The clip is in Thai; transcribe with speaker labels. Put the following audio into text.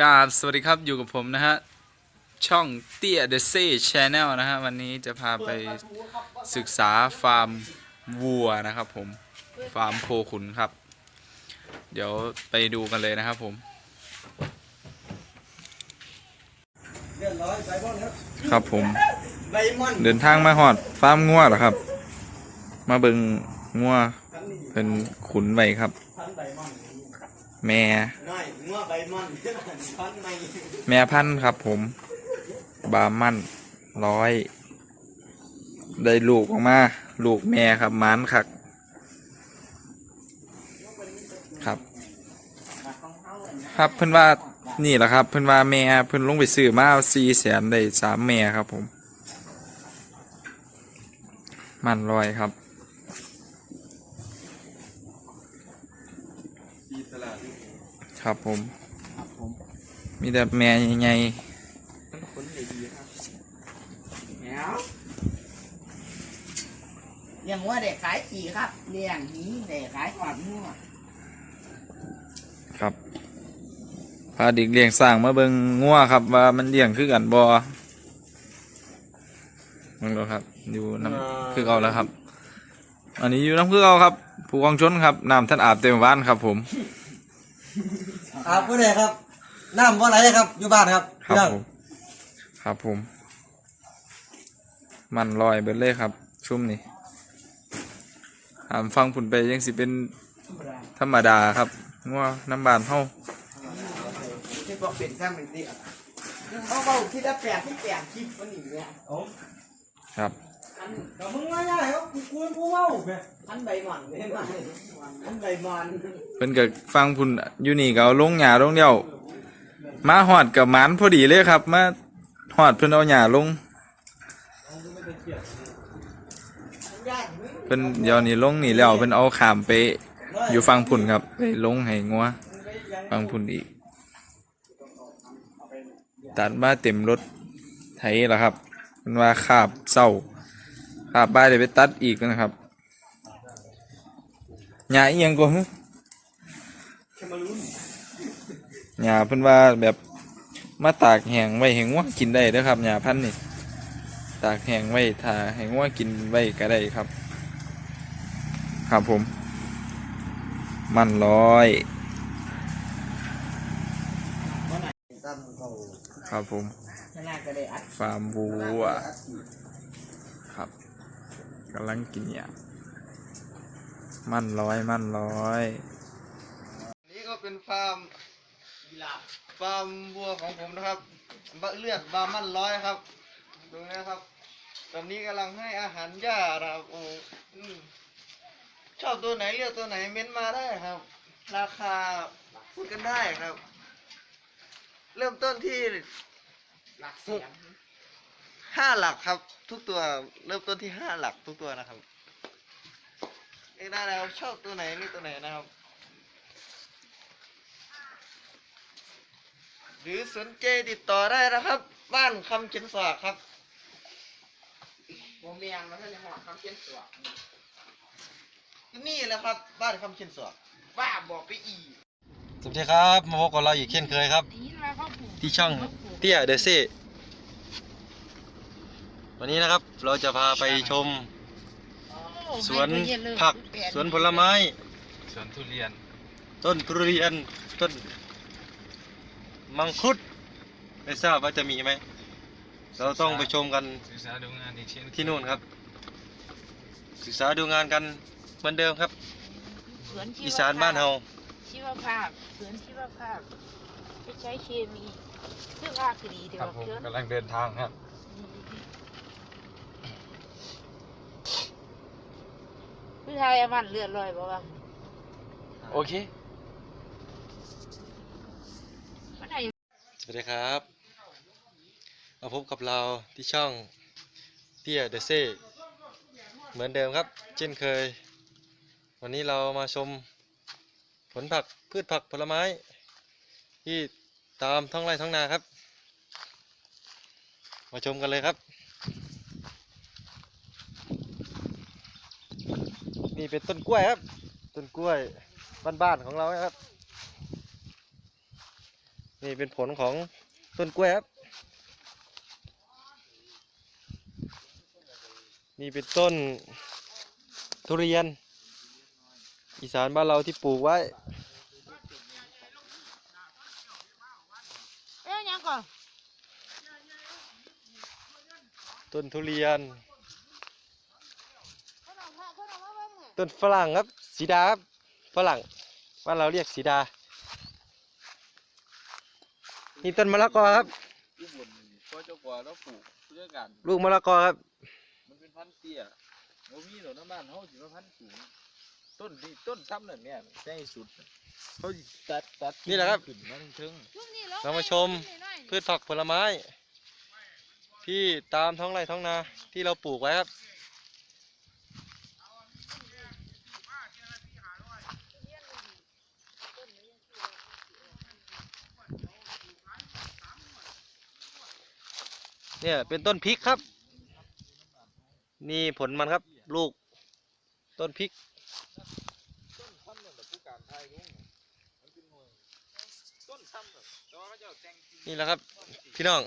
Speaker 1: กราบสวัสดีครับอยู่กับผมนะฮะ ช่องเตี้ยเดซี่ชแนลนะฮะ วันนี้จะพาไปศึกษาฟาร์มวัวนะครับผม ฟาร์มโคขุนครับ เดี๋ยวไปดูกันเลยนะครับผม ครับผม เดินทางมาหอดฟาร์มงัวเหรอครับ มาเบิงงัวเป็นขุนไว้ครับ แม่
Speaker 2: น้อยงัวใบมอนพันไม่
Speaker 1: แม่พันธุ์ครับผม บามันร้อย ได้ลูกออกมา ลูกแม่ครับหมันคักครับ ครับเพิ่อนว่านี่แหละครับเพิ่อนว่าแม่เพิ่อนลงไปซื้อมาสี่แสนได้สามแม่ครับผม มันร้อยครับ ครับผมมีแต่แม่ใหญ่
Speaker 2: คนใหญ่ดีครับแหวเลี้ยงวัวเด็กขายขี่ครับเลี้ยงหนีเด็กขายขอดงัว
Speaker 1: ๆครับพาเด็กเลี้ยงสร้างมาเบิงงัวครับ ว่ามันเลี้ยงคือกันบอมึงดูครับ อยู่น้ำคือเอาแล้วครับ อันนี้อยู่น้ำคือเอาครับ ผู้กองชนครับน้ำท่านอาบเต็มบ้านครับผม
Speaker 3: ครับผู้ใดครับน้ำว่าไรครับ อยู่บ้านครับ
Speaker 1: ครับ
Speaker 3: พี่น้อง
Speaker 1: ผมครับผม มันลอยเบิดเลยครับ ชุ่มนี่หามฟังผุนไปยังสิเป็นธรรมดาครับงัวน้ำบานเฮา
Speaker 2: ที่บอกเป็นข้างเป็นเตี้ยเขาเบาที่ละแปดที่แปดคลิปมันหนีเนี่ย
Speaker 1: ครับ
Speaker 2: อัน
Speaker 3: แต่มึงมาได้ครับกูกูกูเว้าแม่
Speaker 2: อันใบมอนไม่มาอันใบมอน
Speaker 1: เพิ่นก็ฟังพุ่นอยู่นี่ก็เอาลงหญ้าลงเดียวมาหอดกับหมันพอดีเลยครับ มาหอดเพิ่นเอาหญ้าลง
Speaker 2: อันยากมึง
Speaker 1: เพิ่นเดี๋ยวนี้ลงนี่แล้วเพิ่นเอาขามไปอยู่ฟังพุ่นครับไปลงให้งัวฟังพุ่นอีก ตัดมาเต็มรถไถแล้วครับเพิ่นว่าขาบเศร้า ขาบบายเดี๋ยวไปตัดอีกนะครับหญ้าอียงก็ฮึหญ้าเพิ่นว่าแบบมาตากแห้งไว้ให้งัวกินได้เด้อครับหญ้าพันนี่ตากแห้งไว้ถ้าให้งัวกินไว้ก็ได้ครับ ครับผม มันร้อย ครับผม ฟาร์มวัวครับ กำลังกินเนี่ยมันร้อยมันร้อย
Speaker 4: นี่ก็เป็นฟาร์มฟาร์มวัวของผมนะครับบะเลือดบามันร้อยครับ ดูนะครับ ตอนนี้กำลังให้อาหารหญ้านะครับโอ้ชอบตัวไหนเลือกตัวไหนเม้นมาได้ครับ ราคาพูดกันได้ครับ เริ่มต้นที่
Speaker 2: หลักเสียง
Speaker 4: ห้าหลักครับ ทุกตัวเริ่มต้นที่ห้าหลักทุกตัวนะครับเลือกได้แล้วชอบตัวไหนนี่ตัวไหนนะครับ หรือสนใจติดต่อได้นะครับ บ้านคำเขียนสวากครับ
Speaker 2: โมเมียงมันก็จะหอดคำเขียนตัว
Speaker 4: นี่แหละครับ บ้านคำเขียนสวาก
Speaker 2: บ้าบอกไปอีก
Speaker 3: สวัสดีครับ มาพบกับเราอีกเช่นเคยครับ ที่ช่องเตี้ยเดซี่ วันนี้นะครับเราจะพาไปชมสวนผักสวนผลไม้
Speaker 1: สวนทุเรียน
Speaker 3: ต้นทุเรียนต้น มังคุดไม่ทราบว่าจะมีไหมเราต้องไปชมกัน
Speaker 1: ศึกษาดูงานอีกเช่น
Speaker 3: ที่นู่นครับ ศึกษาดูงานกันเหมือนเดิมครับ
Speaker 5: สวนชีว
Speaker 3: อีสานบ้านเฮา
Speaker 5: ชีวภาพสวนชีวภาพไม่ใช้เคมีเพื่อภาคดีเดี๋ย
Speaker 1: ครับ
Speaker 5: ว
Speaker 1: ผม
Speaker 5: เชิญ
Speaker 1: กำลังเดินทางครับ
Speaker 5: ผู้ชายอามันเลือดลอยบอกว่า
Speaker 1: โอเค
Speaker 5: มันไหน
Speaker 3: สวัสดีครับ มาพบกับเราที่ช่องเตี้ยเดซี่เหมือนเดิมครับ เช่นเคย วันนี้เรามาชมผลผักพืชผักผลไม้ ที่ตามท้องไร่ท้องนาครับ มาชมกันเลยครับ นี่เป็นต้นกล้วยครับ ต้นกล้วยบ้านๆของเรานะครับ นี่เป็นผลของต้นกล้วยครับ นี่เป็นต้นทุเรียน อีสานบ้านเราที่ปลูกไว้
Speaker 5: เอ้ยยังก่อน
Speaker 3: ต้นทุเรียน
Speaker 5: เขาเอาผ้าเขาเอามาเบิ่งน่ะ
Speaker 3: ต้นฝรั่งครับสีดาครับฝรั่งบ้านเราเรียกสีดา นี่ต้นมะละกอครับ
Speaker 6: อุบลก็เจ้ากว่าเราปลูกเพื่อกัน
Speaker 3: ลูกมะละกอครับ
Speaker 6: มันเป็นพันธุ์เตี้ยบ่มีหรอกน้ำบ้านเฮาสิว่าพันธุ์สูงต้นที่ต้นซ้ำนั่นเนี่ยใหญ่สุดเขาสิตัดตัด
Speaker 3: นี่แหละครับ
Speaker 6: ขึ้นมาถึง
Speaker 5: ลูกนี่ลง
Speaker 3: เรามาชม
Speaker 5: ลูกนี่หน่อย
Speaker 3: พืชผักผลไม้ ที่ตามท้องไร่ท้องนาที่เราปลูกไว้ครับ เนี่ยเป็นต้นพริกครับ นี่ผลมันครับ ลูก ต้นพริก
Speaker 6: นี่แล้ว
Speaker 3: ครับ พี่น้อง